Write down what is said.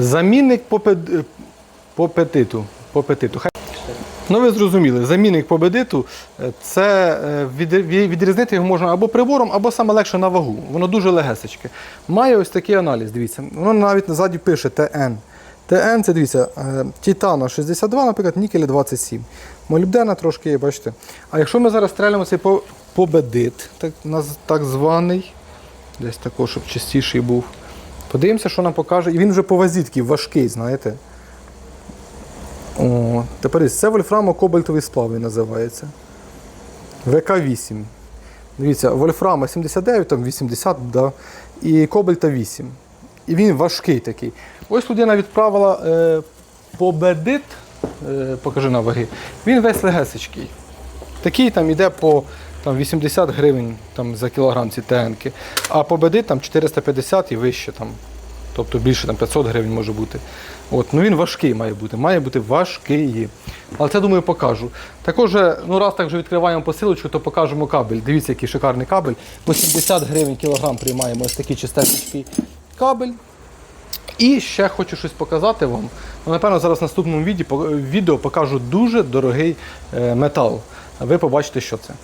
Замінник по, пед- по петиту. По петиту. Хай- Ну, ви зрозуміли, замінник по бедиту е, це е, від- відрізнити його можна або прибором, або саме легше на вагу. Воно дуже легесечке. Має ось такий аналіз, дивіться. Воно навіть ззаді пише ТН. ТН це дивіться, е, титана 62, наприклад, нікеля 27. Молібдена трошки є, бачите. А якщо ми зараз стрелимо цей победит, так, так званий, десь також, щоб чистіший був. Подивимося, що нам покаже. І він вже по вазі важкий, знаєте. О, тепер це вольфрамо-кобальтовий сплав він називається. ВК-8. Дивіться, вольфрама 79, там 80, да, і кобальта 8. І він важкий такий. Ось людина відправила е, победит, е, покажи на ваги, він весь легесечкий. Такий там іде по там, 80 гривень там, за кілограм ці ТНки, а победит там 450 і вище. Там, тобто більше там 500 гривень може бути. От, ну він важкий має бути, має бути важкий. Але це, думаю, покажу. Також, е, ну раз так вже відкриваємо посилочку, то покажемо кабель. Дивіться, який шикарний кабель. По 70 гривень кілограм приймаємо ось такий чистесенький кабель. І ще хочу щось показати вам. Ну, напевно, зараз в наступному відео, відео покажу дуже дорогий е, метал. Ви побачите, що це.